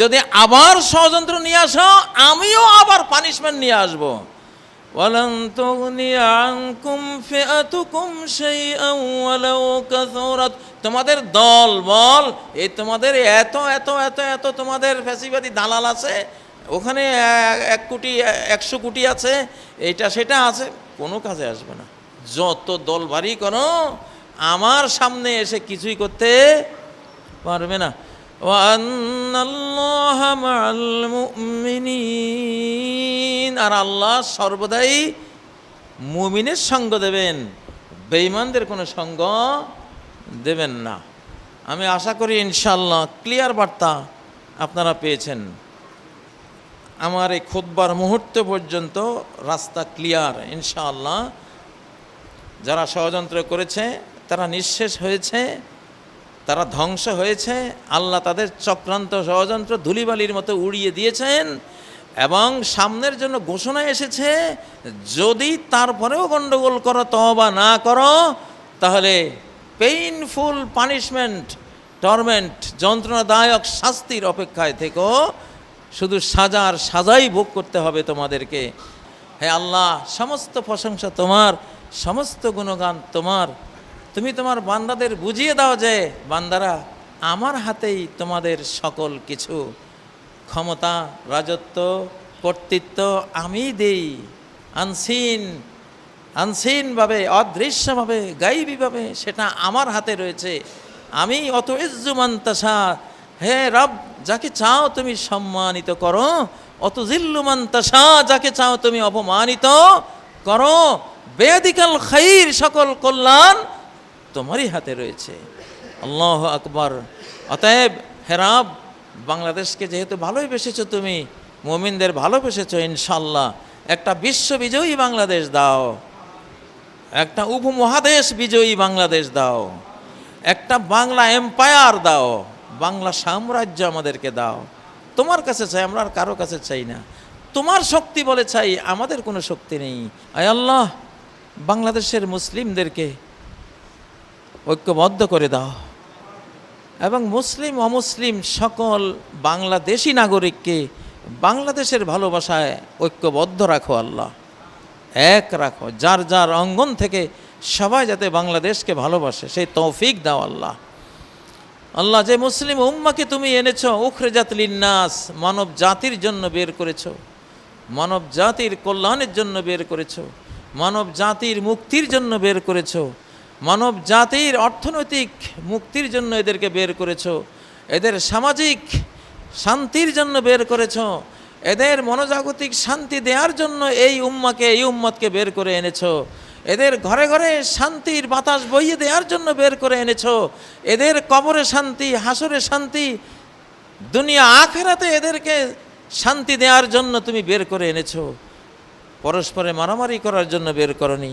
যদি আবার ষড়যন্ত্র নিয়ে আসো, আমিও আবার পানিশমেন্ট নিয়ে আসব। তোমাদের দল বল, এই তোমাদের এত এত এত এত তোমাদের ফ্যাসিবাদী দালাল আছে, ওখানে এক কোটি, একশো কোটি আছে এটা সেটা আছে, কোনো কাজে আসবে না। যত দল ভারী করো, আমার সামনে এসে কিছুই করতে পারবে না। আর আল্লাহ সর্বদাই মুমিনের সঙ্গ দেবেন। বেঈমানদের কোনো সঙ্গ দেবেন না। আমি আশা করি ইনশাল্লাহ ক্লিয়ার বার্তা আপনারা পেয়েছেন। আমার এই খুদ্বার মুহূর্ত পর্যন্ত রাস্তা ক্লিয়ার ইনশাআল্লাহ। যারা ষড়যন্ত্র করেছে, তারা নিঃশেষ হয়েছে। তারা ধ্বংস হয়েছে, আল্লাহ তাদের চক্রান্ত ষড়যন্ত্র ধুলিবালির মতো উড়িয়ে দিয়েছেন এবং সামনের জন্য ঘোষণা এসেছে, যদি তারপরেও গণ্ডগোল করো তবা না করো, তাহলে পেইনফুল পানিশমেন্ট টর্মেন্ট যন্ত্রণাদায়ক শাস্তির অপেক্ষায় থেকো। শুধু সাজার সাজাই ভোগ করতে হবে তোমাদেরকে। হে আল্লাহ, সমস্ত প্রশংসা তোমার, সমস্ত গুণগান তোমার। তুমি তোমার বান্দাদের বুঝিয়ে দাও যে, বান্দারা, আমার হাতেই তোমাদের সকল কিছু। ক্ষমতা, রাজত্ব, কর্তৃত্ব আমি দেই। আনসিন, আনসিনভাবে, অদৃশ্যভাবে, গাইবীভাবে সেটা আমার হাতে রয়েছে। আমি অত ইজ্জুমান্তাসা হে রব, যাকে চাও তুমি সম্মানিত করো। অত জিল্লুমান্তাসা যাকে চাও তুমি অপমানিত করো। বেদিকাল খাইর সকল কল্যাণ তোমারই হাতে রয়েছে। আল্লাহ আকবর। অতএব হেরাব বাংলাদেশকে যেহেতু ভালোই বেসেছো তুমি, মোমিনদের ভালোবেসেছো ইনশাল্লাহ একটা বিশ্ব বিজয়ী বাংলাদেশ দাও। একটা উপমহাদেশ বিজয়ী বাংলাদেশ দাও। একটা বাংলা এম্পায়ার দাও। বাংলা সাম্রাজ্য আমাদেরকে দাও। তোমার কাছে চাই, আমরা আর কারও কাছে চাই না। তোমার শক্তি বলে চাই, আমাদের কোনো শক্তি নেই। আয় আল্লাহ, বাংলাদেশের মুসলিমদেরকে ঐক্যবদ্ধ করে দাও। এবং মুসলিম, অমুসলিম সকল বাংলাদেশি নাগরিককে বাংলাদেশের ভালোবাসায় ঐক্যবদ্ধ রাখো আল্লাহ। এক রাখো। যার যার অঙ্গন থেকে সবাই যাতে বাংলাদেশকে ভালোবাসে, সেই তৌফিক দাও আল্লাহ। আল্লাহ, যে মুসলিম উম্মাকে তুমি এনেছো, উখরেজাত লিন্নাস, মানব জাতির জন্য বের করেছ, মানব জাতির কল্যাণের জন্য বের করেছ, মানব জাতির মুক্তির জন্য বের করেছ মানব জাতির অর্থনৈতিক মুক্তির জন্য এদেরকে বের করেছ, এদের সামাজিক শান্তির জন্য বের করেছ, এদের মনোজাগতিক শান্তি দেওয়ার জন্য এই উম্মাকে, এই উম্মতকে বের করে এনেছ, এদের ঘরে ঘরে শান্তির বাতাস বইয়ে দেওয়ার জন্য বের করে এনেছ, এদের কবরে শান্তি, হাসরে শান্তি, দুনিয়া আখেরাতে এদেরকে শান্তি দেওয়ার জন্য তুমি বের করে এনেছো, পরস্পরে মারামারি করার জন্য বের করনি।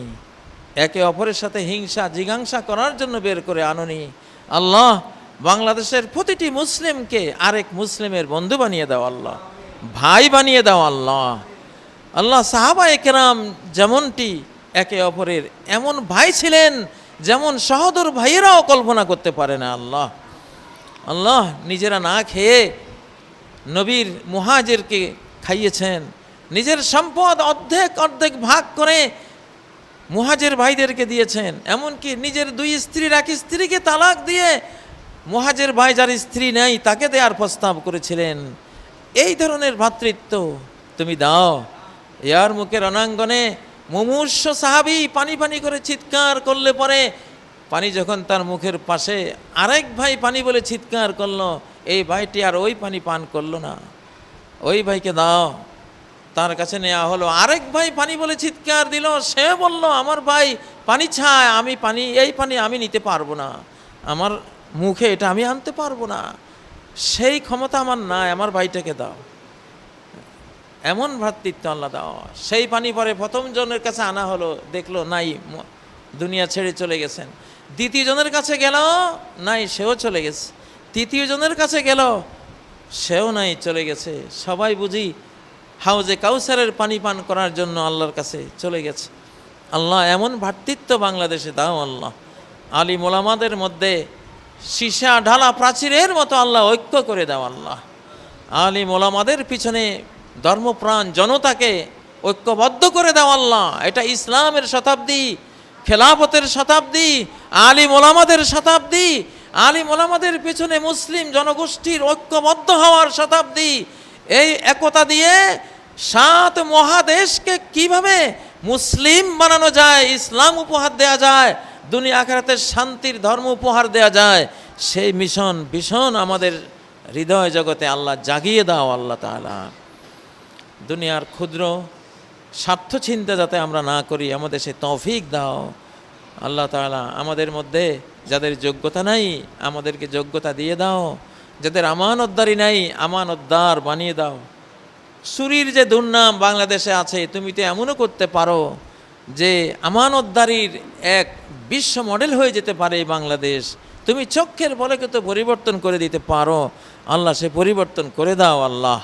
একে অপরের সাথে হিংসা, জিজ্ঞাসা করার জন্য বের করে আননি। আল্লাহ, বাংলাদেশের প্রতিটি মুসলিমকে আরেক মুসলিমের বন্ধু বানিয়ে দাও আল্লাহ। ভাই বানিয়ে দাও আল্লাহ। আল্লাহ সাহাবা একরাম যেমনটি একে অপরের এমন ভাই ছিলেন যেমন সহদর ভাইয়েরাও কল্পনা করতে পারে না আল্লাহ। আল্লাহ, নিজেরা না খেয়ে নবীর মুহাজেরকে খাইয়েছেন। নিজের সম্পদ অর্ধেক অর্ধেক ভাগ করে মুহাজের ভাইদেরকে দিয়েছেন, এমনকি নিজের দুই স্ত্রীর এক স্ত্রীকে তালাক দিয়ে মুহাজের ভাই যার স্ত্রী নেই তাকে দেওয়ার প্রস্তাব করেছিলেন। এই ধরনের ভ্রাতৃত্ব তুমি দাও। ইয়ার মুখের অনাঙ্গনে মুমূর্ষ সাহাবি পানি পানি করে চিৎকার করলে পরে পানি যখন তার মুখের পাশে আরেক ভাই পানি বলে চিৎকার করল, এই ভাইটি আর ওই পানি পান করল না। ওই ভাইকে দাও। তার কাছে নেওয়া হলো। আরেক ভাই পানি বলে চিৎকার দিল। সে বলল, আমার ভাই, পানি ছায়, আমি পানি, এই পানি আমি নিতে পারব না। আমার মুখে এটা আমি আনতে পারব না। সেই ক্ষমতা আমার নাই, আমার ভাইটাকে দাও। এমন ভ্রাতৃত্ব আল্লাহ দাও সেই পানি পরে প্রথম জনের কাছে আনা হলো। দেখল, নাই দুনিয়া ছেড়ে চলে গেছেন। দ্বিতীয় জনের কাছে গেল, নাই, সেও চলে গেছে। তৃতীয় জনের কাছে গেল, সেও নাই, চলে গেছে। সবাই বুঝি হাউজে কাউসারের পানি পান করার জন্য আল্লাহর কাছে চলে গেছে। আল্লাহ এমন ভ্রাতৃত্ব বাংলাদেশে, দাও আল্লাহ। আলী মোলামাদের মধ্যে সীসা ঢালা প্রাচীরের মতো আল্লাহ ঐক্য করে দাও আল্লাহ। আলিম ওলামাদের পিছনে ধর্মপ্রাণ জনতাকে ঐক্যবদ্ধ করে দাও আল্লাহ। এটা ইসলামের শতাব্দী, খেলাফতের শতাব্দী, আলিম মোলামাদের শতাব্দী। আলিম মোলামাদের পিছনে মুসলিম জনগোষ্ঠীর ঐক্যবদ্ধ হওয়ার শতাব্দী। এই একতা দিয়ে সাত মহাদেশকে কীভাবে মুসলিম বানানো যায়, ইসলাম উপহার দেয়া যায়, দুনিয়া আখেরাতের শান্তির ধর্ম উপহার দেয়া যায়, সেই মিশন ভীষণ আমাদের হৃদয় জগতে আল্লাহ জাগিয়ে দাও আল্লাহ তাআলা। দুনিয়ার ক্ষুদ্র স্বার্থ চিন্তা যাতে আমরা না করি, আমাদের সে তৌফিক দাও। আল্লাহ তাআলা আমাদের মধ্যে যাদের যোগ্যতা নাই, আমাদেরকে যোগ্যতা দিয়ে দাও। যাদের আমানতদারি নাই, আমানতদার বানিয়ে দাও। চুরির যে দুর্নাম বাংলাদেশে আছে, তুমি তো এমনও করতে পারো যে আমানতদারির এক বিশ্ব মডেল হয়ে যেতে পারে বাংলাদেশ। তুমি চক্ষের বলে তো পরিবর্তন করে দিতে পারো। আল্লাহ সে পরিবর্তন করে দাও, আল্লাহ।